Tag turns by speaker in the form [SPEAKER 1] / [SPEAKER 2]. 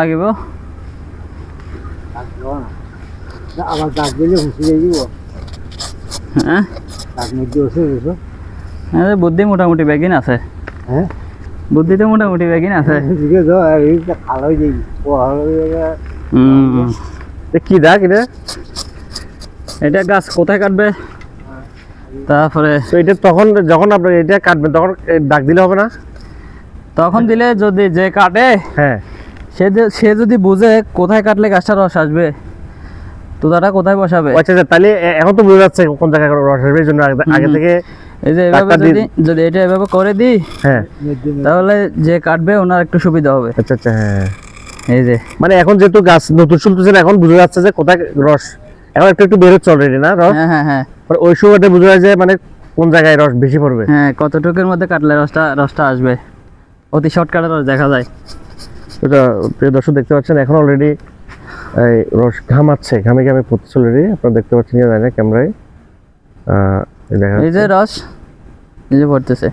[SPEAKER 1] লাগিব।
[SPEAKER 2] আবার দাগ দিলে হুঁচি দিব
[SPEAKER 1] হ্যাঁ হ্যাঁ, বুদ্ধি মোটামুটি বেগিন আছে।
[SPEAKER 2] হ্যাঁ
[SPEAKER 1] বুদ্ধি তো মোটামুটি বেগিন আছে।
[SPEAKER 3] কি দাগ এটা?
[SPEAKER 1] এটা গাছ কোথায় কাটবে? তারপরে
[SPEAKER 3] তো এটা তখন যখন আপনার এটা কাটবেন তখন ডাক দিলে হবে না?
[SPEAKER 1] তখন দিলে যদি যে কাটে
[SPEAKER 3] হ্যাঁ
[SPEAKER 1] সে সে যদি বুঝে কোথায় কাটলে গাছটা রস আসবে তোদাটা কোথায় বসাবে?
[SPEAKER 3] আচ্ছা আচ্ছা তাহলে এখন তো বোঝা যাচ্ছে কোন জায়গায় রস আসবে এই জন্য আগে- থেকে
[SPEAKER 1] এই যে এভাবে যদি যদি এটা এভাবে করে দিই
[SPEAKER 3] হ্যাঁ।
[SPEAKER 1] তাহলে যে কাটবে ওনার একটু সুবিধা হবে।
[SPEAKER 3] আচ্ছা আচ্ছা হ্যাঁ।
[SPEAKER 1] এই যে।
[SPEAKER 3] মানে এখন যেহেতু গাছ নতুন শুনতেছেন এখন বোঝা যাচ্ছে যে কোথায় রস। এখন একটু একটু বেরোচ্ছে অলরেডি না রস?
[SPEAKER 1] হ্যাঁ হ্যাঁ হ্যাঁ।
[SPEAKER 3] মানে ওই সময়টা বোঝা যায় যে মানে কোন জায়গায় রস বেশি পড়বে।
[SPEAKER 1] হ্যাঁ কতটুকুর মধ্যে কাটলে রসটা রসটা আসবে? অতি শর্টকাটে রস দেখা যায়।
[SPEAKER 3] এটা প্রিয় দর্শক দেখতে পাচ্ছেন এখন অলরেডি এই রস ঘামাচ্ছে ঘামে ঘামে পড়তেছে অলরেডি আপনারা দেখতে পাচ্ছেন যে জানি না ক্যামেরায়
[SPEAKER 1] এই যে রস এই যে পড়তেছে।